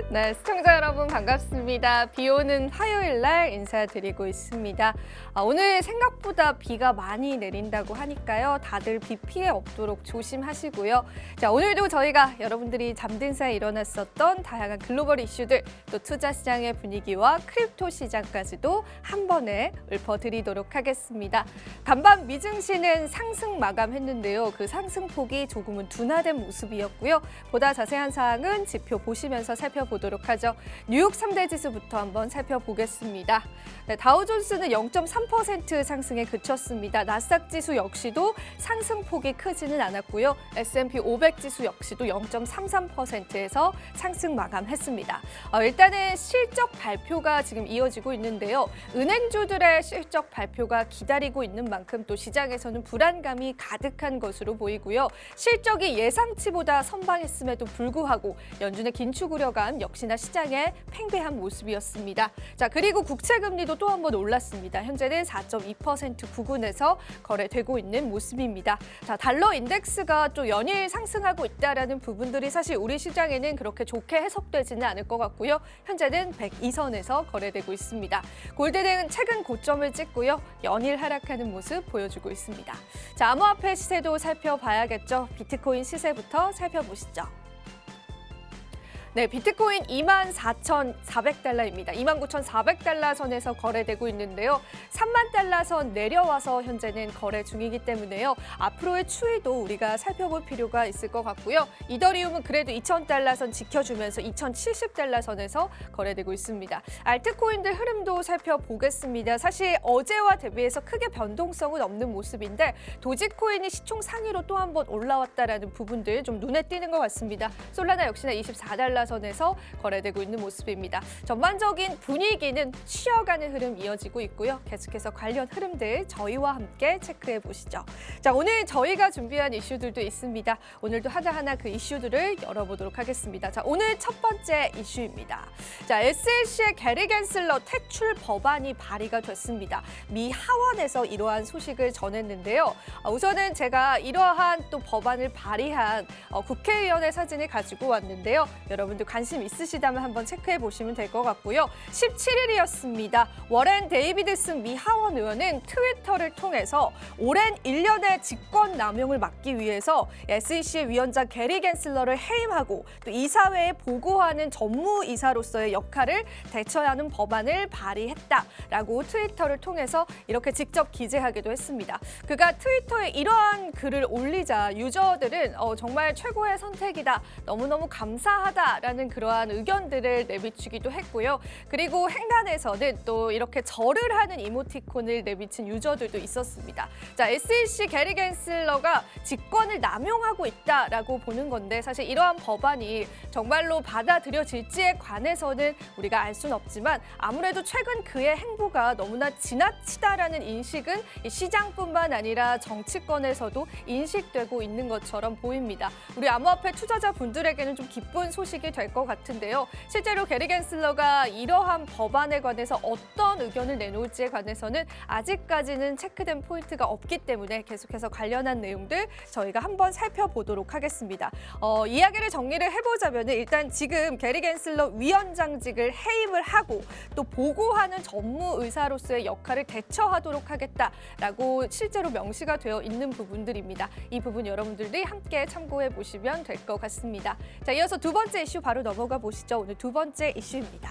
네, 시청자 여러분 반갑습니다. 비 오는 화요일 날 인사드리고 있습니다. 아, 오늘 생각보다 비가 많이 내린다고 하니까요. 다들 비 피해 없도록 조심하시고요. 자, 오늘도 저희가 여러분들이 잠든 사이 일어났었던 다양한 글로벌 이슈들, 또 투자 시장의 분위기와 크립토 시장까지도 한 번에 읊어드리도록 하겠습니다. 간밤 미증시는 상승 마감했는데요. 그 상승폭이 조금은 둔화된 모습이었고요. 보다 자세한 사항은 지표 보시면서 살펴보 도록 하죠. 뉴욕 3대 지수부터 한번 살펴보겠습니다. 네, 다우존스는 0.3% 상승에 그쳤습니다. 나스닥 지수 역시도 상승폭이 크지는 않았고요. S&P 500 지수 역시도 0.33%에서 상승 마감했습니다. 어, 일단은 실적 발표가 지금 이어지고 있는데요. 은행주들의 실적 발표가 기다리고 있는 만큼 또 시장에서는 불안감이 가득한 것으로 보이고요. 실적이 예상치보다 선방했음에도 불구하고 연준의 긴축 우려 감 역시나 시장에 팽배한 모습이었습니다. 자 그리고 국채 금리도 또 한 번 올랐습니다. 현재는 4.2% 부근에서 거래되고 있는 모습입니다. 자 달러 인덱스가 또 연일 상승하고 있다라는 부분들이 사실 우리 시장에는 그렇게 좋게 해석되지는 않을 것 같고요. 현재는 102선에서 거래되고 있습니다. 골드는 최근 고점을 찍고요. 연일 하락하는 모습 보여주고 있습니다. 자 암호화폐 시세도 살펴봐야겠죠. 비트코인 시세부터 살펴보시죠. 네, 비트코인 24,400달러입니다. 29,400달러 선에서 거래되고 있는데요. 3만 달러 선 내려와서 현재는 거래 중이기 때문에요. 앞으로의 추이도 우리가 살펴볼 필요가 있을 것 같고요. 이더리움은 그래도 2,000달러 선 지켜주면서 2,070달러 선에서 거래되고 있습니다. 알트코인들 흐름도 살펴보겠습니다. 사실 어제와 대비해서 크게 변동성은 없는 모습인데 도지코인이 시총 상위로 또 한 번 올라왔다라는 부분들 좀 눈에 띄는 것 같습니다. 솔라나 역시나 24달러 선에서 거래되고 있는 모습입니다. 전반적인 분위기는 쉬어가는 흐름 이어지고 있고요. 계속해서 관련 흐름들 저희와 함께 체크해 보시죠. 자, 오늘 저희가 준비한 이슈들도 있습니다. 오늘도 하나하나 그 이슈들을 열어보도록 하겠습니다. 자, 오늘 첫 번째 이슈입니다. 자, SLC의 게리 겐슬러 퇴출 법안이 발의가 됐습니다. 미 하원에서 이러한 소식을 전했는데요. 어, 우선은 제가 이러한 또 법안을 발의한 어, 국회의원의 사진을 가지고 왔는데요. 여러분 들 관심 있으시다면 한번 체크해 보시면 될 것 같고요. 17일이었습니다. 워렌 데이비드슨 미 하원 의원은 트위터를 통해서 오랜 1년의 직권 남용을 막기 위해서 SEC 위원장 게리 겐슬러를 해임하고 또 이사회에 보고하는 전무이사로서의 역할을 대처해야 하는 법안을 발의했다라고 트위터를 통해서 이렇게 직접 기재하기도 했습니다. 그가 트위터에 이러한 글을 올리자 유저들은 어, 정말 최고의 선택이다. 너무너무 감사하다 라는 그러한 의견들을 내비치기도 했고요. 그리고 행간에서는 또 이렇게 절을 하는 이모티콘을 내비친 유저들도 있었습니다. 자, SEC 게리 겐슬러가 직권을 남용하고 있다라고 보는 건데 사실 이러한 법안이 정말로 받아들여질지에 관해서는 우리가 알 수는 없지만 아무래도 최근 그의 행보가 너무나 지나치다라는 인식은 이 시장뿐만 아니라 정치권에서도 인식되고 있는 것처럼 보입니다. 우리 암호화폐 투자자 분들에게는 좀 기쁜 소식이 될 것 같은데요. 실제로 게리 겐슬러가 이러한 법안에 관해서 어떤 의견을 내놓을지에 관해서는 아직까지는 체크된 포인트가 없기 때문에 계속해서 관련한 내용들 저희가 한번 살펴보도록 하겠습니다. 어, 이야기를 정리를 해보자면 일단 지금 게리 겐슬러 위원장직을 해임을 하고 또 보고하는 전무 의사로서의 역할을 대처하도록 하겠다라고 실제로 명시가 되어 있는 부분들입니다. 이 부분 여러분들이 함께 참고해 보시면 될 것 같습니다. 자, 이어서 두 번째 이슈 바로 넘어가 보시죠. 오늘 두 번째 이슈입니다.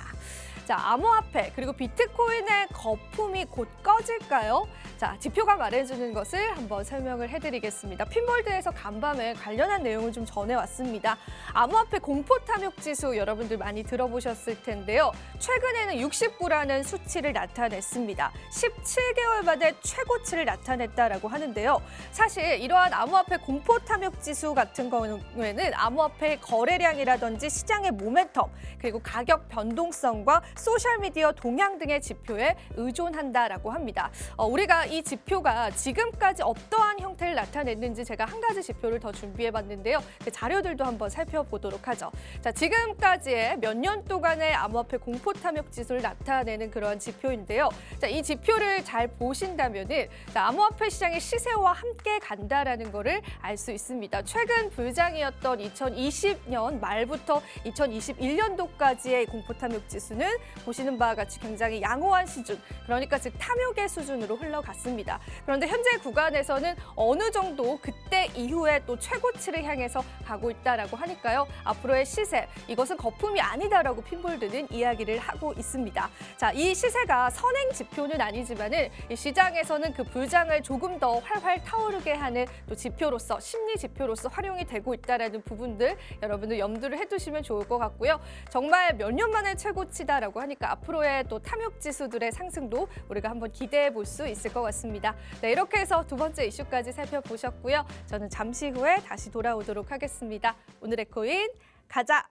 자, 암호화폐 그리고 비트코인의 거품이 곧 꺼질까요? 자, 지표가 말해주는 것을 한번 설명을 해드리겠습니다. 핀볼드에서 간밤에 관련한 내용을 좀 전해왔습니다. 암호화폐 공포 탐욕 지수 여러분들 많이 들어보셨을 텐데요. 최근에는 69라는 수치를 나타냈습니다. 17개월 만에 최고치를 나타냈다라고 하는데요. 사실 이러한 암호화폐 공포 탐욕 지수 같은 경우에는 암호화폐 거래량이라든지 시장의 모멘텀 그리고 가격 변동성과 소셜미디어 동향 등의 지표에 의존한다라고 합니다. 어, 우리가 이 지표가 지금까지 어떠한 형태를 나타냈는지 제가 한 가지 지표를 더 준비해봤는데요. 그 자료들도 한번 살펴보도록 하죠. 자, 지금까지의 몇 년 동안의 암호화폐 공포 탐욕 지수를 나타내는 그러한 지표인데요. 자, 이 지표를 잘 보신다면은 자, 암호화폐 시장의 시세와 함께 간다라는 거를 알 수 있습니다. 최근 불장이었던 2020년 말부터 2021년도까지의 공포 탐욕 지수는 보시는 바와 같이 굉장히 양호한 수준, 그러니까 즉 탐욕의 수준으로 흘러갔습니다. 그런데 현재 구간에서는 어느 정도 그때 이후에 또 최고치를 향해서 가고 있다라고 하니까요. 앞으로의 시세 이것은 거품이 아니다라고 핀볼드는 이야기를 하고 있습니다. 자, 이 시세가 선행 지표는 아니지만은 이 시장에서는 그 불장을 조금 더 활활 타오르게 하는 또 지표로서 심리 지표로서 활용이 되고 있다라는 부분들 여러분들 염두를 해두시면 좋을 것 같고요. 정말 몇 년 만에 최고치다라고 하니까 앞으로의 또 탐욕 지수들의 상승도 우리가 한번 기대해 볼 수 있을 것 같습니다. 네, 이렇게 해서 두 번째 이슈까지 살펴보셨고요. 저는 잠시 후에 다시 돌아오도록 하겠습니다. 오늘의 코인 가자.